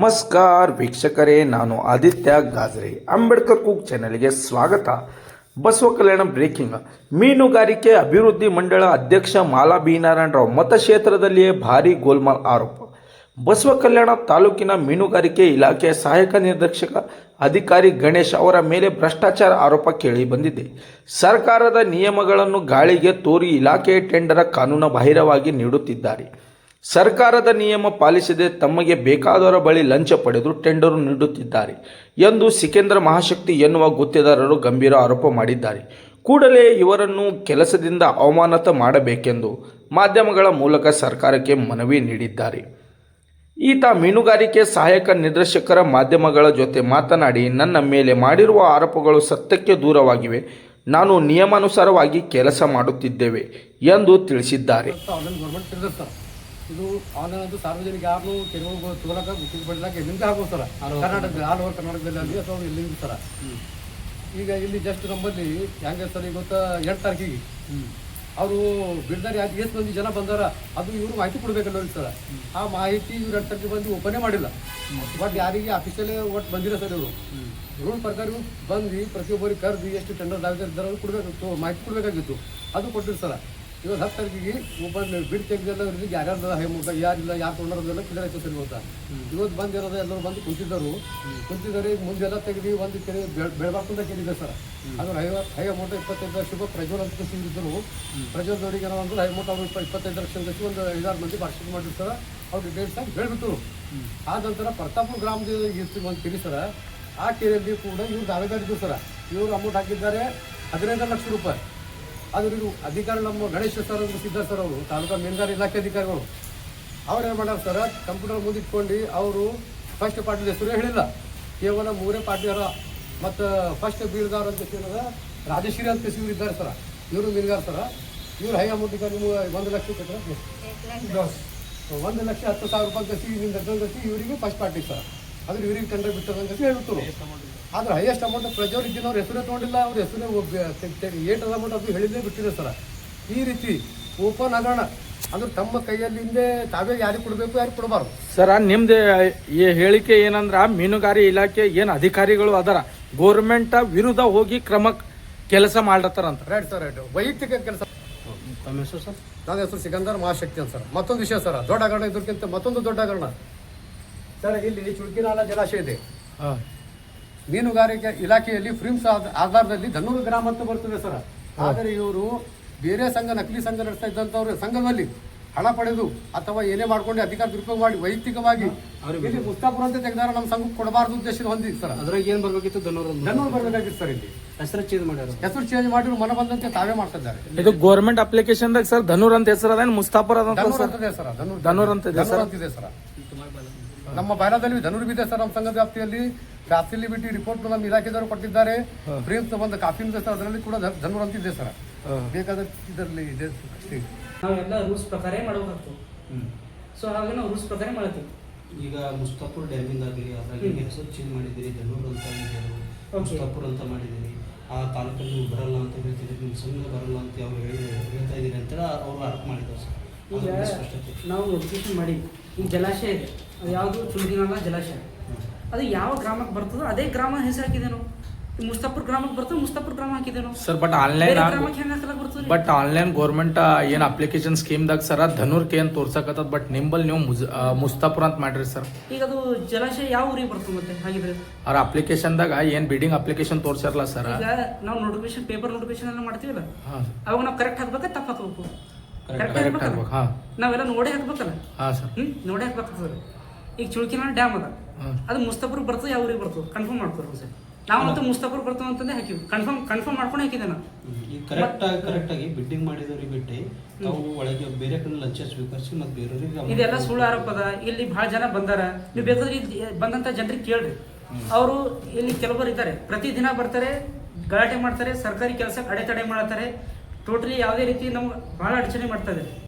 ನಮಸ್ಕಾರ ವೀಕ್ಷಕರೇ, ನಾನು ಆದಿತ್ಯ ಗಾಜ್ರಿ. ಅಂಬೇಡ್ಕರ್ ಕುಕ್ ಚಾನೆಲ್ಗೆ ಸ್ವಾಗತ. Basavakalyan breaking. ಮೀನುಗಾರಿಕೆ ಅಭಿವೃದ್ಧಿ ಮಂಡಳ ಅಧ್ಯಕ್ಷ ಮಾಲಾ ಬಿ ನಾರಾಯಣರಾವ್ ಮತಕ್ಷೇತ್ರದಲ್ಲಿಯೇ ಭಾರೀ ಗೋಲ್ಮಾಲ್ ಆರೋಪ. ಬಸವ ಕಲ್ಯಾಣ ತಾಲೂಕಿನ ಮೀನುಗಾರಿಕೆ ಇಲಾಖೆ ಸಹಾಯಕ ನಿರ್ದೇಶಕ ಅಧಿಕಾರಿ ಗಣೇಶ್ ಅವರ ಮೇಲೆ ಭ್ರಷ್ಟಾಚಾರ ಆರೋಪ ಕೇಳಿ ಬಂದಿದೆ. ಸರ್ಕಾರದ ನಿಯಮಗಳನ್ನು ಗಾಳಿಗೆ ತೋರಿ ಇಲಾಖೆಯ ಟೆಂಡರ ಕಾನೂನು ಬಾಹಿರವಾಗಿ ನೀಡುತ್ತಿದ್ದಾರೆ. ಸರ್ಕಾರದ ನಿಯಮ ಪಾಲಿಸದೆ ತಮಗೆ ಬೇಕಾದವರ ಬಳಿ ಲಂಚ ಪಡೆದು ಟೆಂಡರ್ ನೀಡುತ್ತಿದ್ದಾರೆ ಎಂದು ಸಿಕೇಂದ್ರ ಮಹಾಶಕ್ತಿ ಎನ್ನುವ ಗುತ್ತೇದಾರರು ಗಂಭೀರ ಆರೋಪ ಮಾಡಿದ್ದಾರೆ. ಕೂಡಲೇ ಇವರನ್ನು ಕೆಲಸದಿಂದ ಅವಮಾನತ ಮಾಡಬೇಕೆಂದು ಮಾಧ್ಯಮಗಳ ಮೂಲಕ ಸರ್ಕಾರಕ್ಕೆ ಮನವಿ ನೀಡಿದ್ದಾರೆ. ಈತ ಮೀನುಗಾರಿಕೆ ಸಹಾಯಕ ನಿರ್ದೇಶಕರ ಮಾಧ್ಯಮಗಳ ಜೊತೆ ಮಾತನಾಡಿ, ನನ್ನ ಮೇಲೆ ಮಾಡಿರುವ ಆರೋಪಗಳು ಸತ್ಯಕ್ಕೆ ದೂರವಾಗಿವೆ. ನಾನು ನಿಯಮಾನುಸಾರವಾಗಿ ಕೆಲಸ ಮಾಡುತ್ತಿದ್ದೇವೆ ಎಂದು ತಿಳಿಸಿದ್ದಾರೆ. ಇದು ಆನ್ಲೈನ್ ಅಂತೂ ಸಾರ್ವಜನಿಕ ಯಾರು ಕೆಲವು ತೋಲಕ ಗುತ್ತಿಗೆ ಪಡೆದಾಗ ಎಲ್ಲಿಂದ ಹಾಕೋಸ್ತಾರ ಕರ್ನಾಟಕದಲ್ಲಿ ಆಲ್ ಓವರ್ ಕರ್ನಾಟಕದಲ್ಲಿ ಅಲ್ಲಿ ಅಥವಾ ಇಲ್ಲಿ ಸರ. ಈಗ ಇಲ್ಲಿ ಜಸ್ಟ್ ನಮ್ಮಲ್ಲಿ ಹೆಂಗೆ ಸರ್ ಈಗ ಗೊತ್ತಾ ಎರಡು ತಾರೀಕಿಗೆ. ಅವರು ಬಿಡ್ದಾರಿ ಆಗಿ ಎಷ್ಟು ಮಂದಿ ಜನ ಬಂದಾರ ಅದು ಇವರು ಮಾಹಿತಿ ಕೊಡ್ಬೇಕಲ್ಲ ಸರ್. ಆ ಮಾಹಿತಿ ಇವ್ರು ಎರಡು ತಾರೀಕಿಗೆ ಬಂದು ಓಪನೇ ಮಾಡಿಲ್ಲ. ಬಟ್ ಯಾರಿಗೆ ಆಫೀಸಲ್ಲೇ ಒಟ್ಟು ಬಂದಿರ ಸರ್ ಇವರು. ರೂಲ್ ಪ್ರಕಾರ ಇವ್ರು ಬಂದು ಪ್ರತಿಯೊಬ್ಬರಿಗೆ ಕರೆದು ಎಷ್ಟು ಟೆಂಡರ್ ಇದ್ದಾರೆ ಕೊಡಬೇಕು ಮಾಹಿತಿ ಕೊಡಬೇಕಾಗಿತ್ತು. ಅದು ಕೊಟ್ಟಿರ್ತಾರೆ ಇವತ್ತು ಹತ್ತು ತಾರೀಕಿಗೆ ಒಬ್ಬ ಬಿಡ್ ತೆಗೆದೆಲ್ಲ ಇವ್ರಿಗೆ ಯಾರ್ಯಾರ್ದು ಹೈ ಮುಟ್ಟ ಯಾರಿಲ್ಲ ಯಾರು ತೊಗೊಂಡೋದೆಲ್ಲ ಕ್ಲಿಯರ್ ಆಯ್ತು ಸರಿ ಇವತ್ತು ಇವತ್ತು ಬಂದಿರೋದು ಎಲ್ಲರೂ ಬಂದು ಕುಂತಿದ್ದರು. ಕುಂತಿದ್ದಾರೆ ಈಗ ಮುಂದೆಲ್ಲ ತೆಗೆದು ಒಂದು ಕೆರೆ ಬೆಳಬಾರ್ಕಂತ ಕೇಳಿದೆ ಸರ್. ಅದು ಹೈ ಹೈ ಅಮೌಂಟ್ ಇಪ್ಪತ್ತೈದು ಲಕ್ಷ ರೂಪಾಯಿ ಪ್ರಜ್ವಲ್ ಅಂತ ಸಿಗಿದ್ರು ಪ್ರಜ್ವಲ್ದವರಿಗೆ ಏನೋ ಅಂದ್ರೆ ಹೈ ಅಮೌಂಟ್ ಅವ್ರು ಇಪ್ಪ ಇಪ್ಪತ್ತೈದು ಲಕ್ಷ ಅಂತ ಒಂದು ಐದಾರು ಮಂದಿ ಪಾರ್ಟಿಸಿಪೇಟ್ ಮಾಡಿರ್ತಾರೆ ಅವ್ರು ಡಿಟೇಲ್ಸ್ ಆಗಿ ಹೇಳ್ಬಿಟ್ರು. ಆ ನಂತರ ಪ್ರತಾಪುರ ಗ್ರಾಮದ ಇರ್ತೀವಿ ಒಂದು ಕೆರೆ ಸರ. ಆ ಕೆರೆಯಲ್ಲಿ ಕೂಡ ಇವ್ರು ದಾವೆದಾರ ಸರ್ ಸರ. ಇವರು ಅಮೌಂಟ್ ಹಾಕಿದ್ದಾರೆ ಹದಿನೈದು ಲಕ್ಷ ರೂಪಾಯಿ. ಆದ್ರೆ ಇದು ಅಧಿಕಾರಿ ನಮ್ಮ ಗಣೇಶ ಸರ್ ಅವರು ಸಿದ್ಧ ಸರ್ ಅವರು ತಾಲೂಕಾ ಮೀನುಗಾರ ಇಲಾಖೆ ಅಧಿಕಾರಿಗಳು. ಅವ್ರು ಏನು ಮಾಡ್ಯಾರ ಸರ್ ಕಂಪ್ಯೂಟರ್ ಮುಂದಿಟ್ಕೊಂಡು ಅವರು ಫಸ್ಟ್ ಪಾರ್ಟಿ ಹೆಸರು ಹೇಳಿಲ್ಲ. ಕೇವಲ ಮೂರೇ ಪಾರ್ಟಿಯವರ ಮತ್ತು ಫಸ್ಟ್ ಬೀಳ್ದಾರ ಅಂತ ಕೇಳಿದ ರಾಜಶ್ರೀ ಅಂತ ಇವರು ಇದ್ದಾರೆ ಸರ್. ಇವರು ಮೀನುಗಾರ ಸರ. ಇವ್ರು ಹೈ ಅಮೌಂಟ್ ಇದ್ದಾರೆ ಒಂದು ಲಕ್ಷ ಕೊಟ್ಟರೆ ಒಂದು ಲಕ್ಷ ಹತ್ತು ಸಾವಿರ ರೂಪಾಯಿ ಕಸಿ ಇವರಿಗೆ ಫಸ್ಟ್ ಪಾರ್ಟಿ ಸರ್. ಆದ್ರೆ ಇವ್ರಿಗೆ ಟೆಂಡರ್ ಬಿಟ್ಟದ ಅಂತ ಹೇಳ್ಬಿಟ್ಟು ಆದ್ರೆ ಹೈಯೆಸ್ಟ್ ಅಮೌಂಟ್ ಪ್ರಜೆಯವ್ರು ಇದ್ದಿನವ್ರು ಹೆಸರೇ ತೊಗೊಂಡಿಲ್ಲ ಅವ್ರ ಹೆಸರೇ ಏಟ್ ಅಮೌಂಟ್ ಅದು ಹೇಳಿದ್ದೇ ಬಿಟ್ಟಿದೆ ಸರ್. ಈ ರೀತಿ ಓಪನ್ ಆಗೋಣ. ಅಂದ್ರೆ ತಮ್ಮ ಕೈಯಲ್ಲಿಂದೇ ತಾವೇ ಯಾರಿಗೆ ಕೊಡಬೇಕು ಯಾರಿಗೆ ಕೊಡಬಾರ್ದು. ಸರ ನಿಮ್ದು ಈ ಹೇಳಿಕೆ ಏನಂದ್ರ ಮೀನುಗಾರಿ ಇಲಾಖೆ ಏನು ಅಧಿಕಾರಿಗಳು ಅದರ ಗೋರ್ಮೆಂಟ್ ವಿರುದ್ಧ ಹೋಗಿ ಕ್ರಮ ಕೆಲಸ ಮಾಡ್ಲತ್ತಾರಂತ. ರೈಟ್ ಸರ್ ರೈಟ್ ವೈಯಕ್ತಿಕ ಕೆಲಸ. ತಮ್ಮ ಹೆಸರು ಸರ್? ನನ್ನ ಹೆಸರು ಸಿಕಂದರ್ ಮಹಾಶಕ್ತಿ ಅಂತ ಸರ್. ಮತ್ತೊಂದು ವಿಷಯ ಸರ್ ದೊಡ್ಡ ಹಗರಣ ಇದಕ್ಕಿಂತ ಮತ್ತೊಂದು ದೊಡ್ಡ ಹಗರಣ. ಸರ್ ಇಲ್ಲಿ ಚುಳ್ಕಿನಾಲ ಜಲಾಶಯ ಇದೆ. ಹಾಂ. ಮೀನುಗಾರಿಕೆ ಇಲಾಖೆಯಲ್ಲಿ ಫ್ರಿಮ್ಸ್ ಆಧ- ಆಧಾರದಲ್ಲಿ ಧನೂರು ಗ್ರಾಮ ಅಂತ ಬರ್ತದೆ ಸರ್. ಆದರೆ ಇವರು ಬೇರೆ ಸಂಘ ನಕಲಿ ಸಂಘ ನಡೆಸ್ತಾ ಇದ್ದಂಥವ್ರ ಸಂಘದಲ್ಲಿ ಹಣ ಪಡೆದು ಅಥವಾ ಏನೇ ಮಾಡ್ಕೊಂಡು ಅಧಿಕಾರ ದುರುಪಯೋಗ ಮಾಡಿ ವೈಯಕ್ತಿಕವಾಗಿ ಇಲ್ಲಿ ಮುಸ್ತಾಪುರ ಅಂತ ತೆಗೆದಾರ ನಮ್ಮ ಸಂಘಕ್ಕೆ ಕೊಡಬಾರ್ದು ಉದ್ದೇಶ ಹೊಂದಿದ್ ಸರ್. ಅದ್ರಾಗ ಏನು ಬರ್ಬೇಕಿತ್ತು? ಧನೂರು ಧನೂರು ಬರಬೇಕಾಗಿತ್ತು ಸರ್ ಇಲ್ಲಿ. ಹೆಸರು ಚೇಂಜ್ ಮಾಡ್ಯಾರ. ಹೆಸರು ಚೇಂಜ್ ಮಾಡಿದ್ರು ಮನ ಬಂದಂತೆ ತಾವೇ ಮಾಡ್ತಿದ್ದಾರೆ. ಇದು ಗೌರ್ಮೆಂಟ್ ಅಪ್ಲಿಕೇಶನ್ದಾಗ ಸರ್ ಧನೂರ್ ಅಂತ ಹೆಸರು ಅದೇನು ಮುಸ್ತಾಪುರ ಅಂತ ಧನೂರ್ ಅಂತ ಸರ್ ಧನೂರ್ ಧನೂರ್ ಅಂತ ಇದೆ ಸರ್. ನಮ್ಮ ಬಯಲಾದಲ್ಲಿ ಧನುರ್ ಬಿದೆ ಸರ್ ನಮ್ಮ ಸಂಘದ ವ್ಯಾಪ್ತಿಯಲ್ಲಿ ಫ್ಯಾಸಿಲಿಬಿಟಿ ಬಿಟ್ಟು ರಿಪೋರ್ಟ್ ನಮ್ಮ ಇಲಾಖೆದವರು ಕೊಟ್ಟಿದ್ದಾರೆ. ಫ್ರೀನ್ಸ್ ಬಂದ ಕಾಫಿ ಇದೆ ಸರ್ ಅದರಲ್ಲಿ ಕೂಡ ಧನ್- ಧನುರ್ ಅಂತಿದೆ ಸರ್. ಬೇಕಾದ ಇದರಲ್ಲಿ ಇದೆ. ನಾವೆಲ್ಲ ರೂಲ್ಸ್ ಪ್ರಕಾರ ಮಾಡಬೇಕಾಗ್ತದೆ. ಸೊ ಹಾಗೆ ನಾವು ರೂಲ್ಸ್ ಪ್ರಕಾರ ಮಾಡ್ತೀವಿ. ಈಗ ಮುಸ್ತಾಪುರ್ ಡ್ಯಾಮಿಂದ ಆಗಲಿ ಅದ್ರಾಗ ಹೆಸರು ಚೇಂಜ್ ಮಾಡಿದ್ದೀರಿ ಧನೂರ್ ಅಂತ. ಮುಸ್ತಾಪುರ್ ಅಂತ ಮಾಡಿದ್ದೀರಿ. ಆ ತಾಲೂಕಲ್ಲಿ ನೀವು ಬರಲ್ಲ ಅಂತ ಹೇಳ್ತಿದ್ದೀರಿ ನಿಮ್ಮ ಸಂಘ ಬರಲ್ಲ ಅಂತ ಅವ್ರು ಹೇಳಿ ಹೇಳ್ತಾ ಇದ್ದೀರಿ ಅಂತ ಅವರು ಅರ್ಥ ಮಾಡಿದ್ದಾರೆ ಸರ್. ಈಗ ನಾವು ನೋಟಿಫಿಕೇಶನ್ ಮಾಡಿ ಈ ಜಲಾಶಯ ಇದೆ. ಅದು ಯಾವುದು? ಚುಂಡಿನಾಳ ಜಲಾಶಯ. ಅದು ಯಾವ ಗ್ರಾಮಕ್ಕೆ ಬರ್ತದೋ ಅದೇ ಗ್ರಾಮ ಹೆಸರು ಹಾಕಿದೆನು ಮುಸ್ತಾಪುರ್ ಗ್ರಾಮಕ್ಕೆ ಬರ್ತದೆ ಮುಸ್ತಾಪುರ್ ಗ್ರಾಮ ಹಾಕಿದೆನೋ sir but online but online government ಏನು ಅಪ್ಲಿಕೇಶನ್ ಸ್ಕೀಮ್ದಾಗ ಸರ ಧನುರ್ಕೆ ಅಂತ ತೋರ್ಸಕತ್ತದ? ಬಟ್ ನಿಂಬಲ್ ನೀವು ಮುಜ್ ಮುಸ್ತಾಪುರ ಅಂತ ಮಾಡ್ರಿ ಸರ್ ಈಗ ಅದು ಜಲಾಶಯ ಯಾವ ಊರಿಗೆ ಬರ್ತದೆ ಮತ್ತೆ ಹಾಗಿದ್ರೆ? ಅವ್ರ ಅಪ್ಲಿಕೇಶನ್ದಾಗ ಏನು ಬಿಲ್ಡಿಂಗ್ ಅಪ್ಲಿಕೇಶನ್ ತೋರ್ಸಿರಲ್ಲ ಸರ್ ಈಗ ನಾವು ನೋಟಿಫಿಕೇಶನ್ ಪೇಪರ್ ನೋಟಿಫಿಕೇಶನ್ ಎಲ್ಲ ಮಾಡ್ತೀವಲ್ಲ? ಅವಾಗ ನಾವು ಕರೆಕ್ಟ್ ಹಾಕ್ಬೇಕಾ ತಪ್ಪ ಹಾಕ್ಬೇಕು? ಕರೆಕ್ಟ್ ಹಾಂ. ನಾವೆಲ್ಲ ನೋಡೇ ಹಾಕ್ಬೇಕಲ್ಲ? ಹಾಂ ಸರ್ ನೋಡೇ ಹಾಕ್ಬೇಕಾಗ್ತದೆ ಈಗ ಚುಳ್ಕಿನ ಡ್ಯಾಮ್ ಅದ. ಅದು ಮುಸ್ತಾಪುರ್ ಬರ್ತದೆ ಯಾವ ಊರಿಗೆ ಬರ್ತದೆ? ಕನ್ಫರ್ಮ್ ಮಾಡ್ಕೊರಿ ಸರ್. ನಾವಂತೂ ಮುಸ್ತಾಪುರ್ ಬರ್ತಾವ ಅಂತಂದೇ ಹಾಕಿವಿ. ಕನ್ಫರ್ಮ್ ಕನ್ಫರ್ಮ್ ಮಾಡ್ಕೊಂಡು ಹಾಕಿದೆ ನಾನು. ಈಗ ಆಗಿ ಕರೆಕ್ಟ್ ಆಗಿ ಬಿಡ್ಡಿಂಗ್ ಮಾಡಿದವ್ರಿಗೆ ಬಿಟ್ಟು ನಾವು ಒಳಗೆ ಬೇರೆ ಕಡೆ ಲಂಚ ಸ್ವೀಕರಿಸಿ ಮತ್ತು ಬೇರೆಯವ್ರಿಗೆ ಇದೆಲ್ಲ ಸುಳ್ಳು ಆರೋಪ ಅದ. ಇಲ್ಲಿ ಬಹಳ ಜನ ಬಂದಾರ. ನೀವು ಬೇಕಾದ್ರೆ ಇಲ್ಲಿ ಬಂದಂತ ಜನರಿಗೆ ಕೇಳ್ರಿ. ಅವರು ಇಲ್ಲಿ ಕೆಲವರು ಇದ್ದಾರೆ. ಪ್ರತಿದಿನ ಬರ್ತಾರೆ ಗಲಾಟೆ ಮಾಡ್ತಾರೆ ಸರ್ಕಾರಿ ಕೆಲಸಕ್ಕೆ ಅಡೆತಡೆ ಮಾಡ್ತಾರೆ. ಟೋಟಲಿ ಯಾವುದೇ ರೀತಿ ನಮ್ಗೆ ಭಾಳ ಅಡಚಣೆ ಮಾಡ್ತಾ ಇದ್ದಾರೆ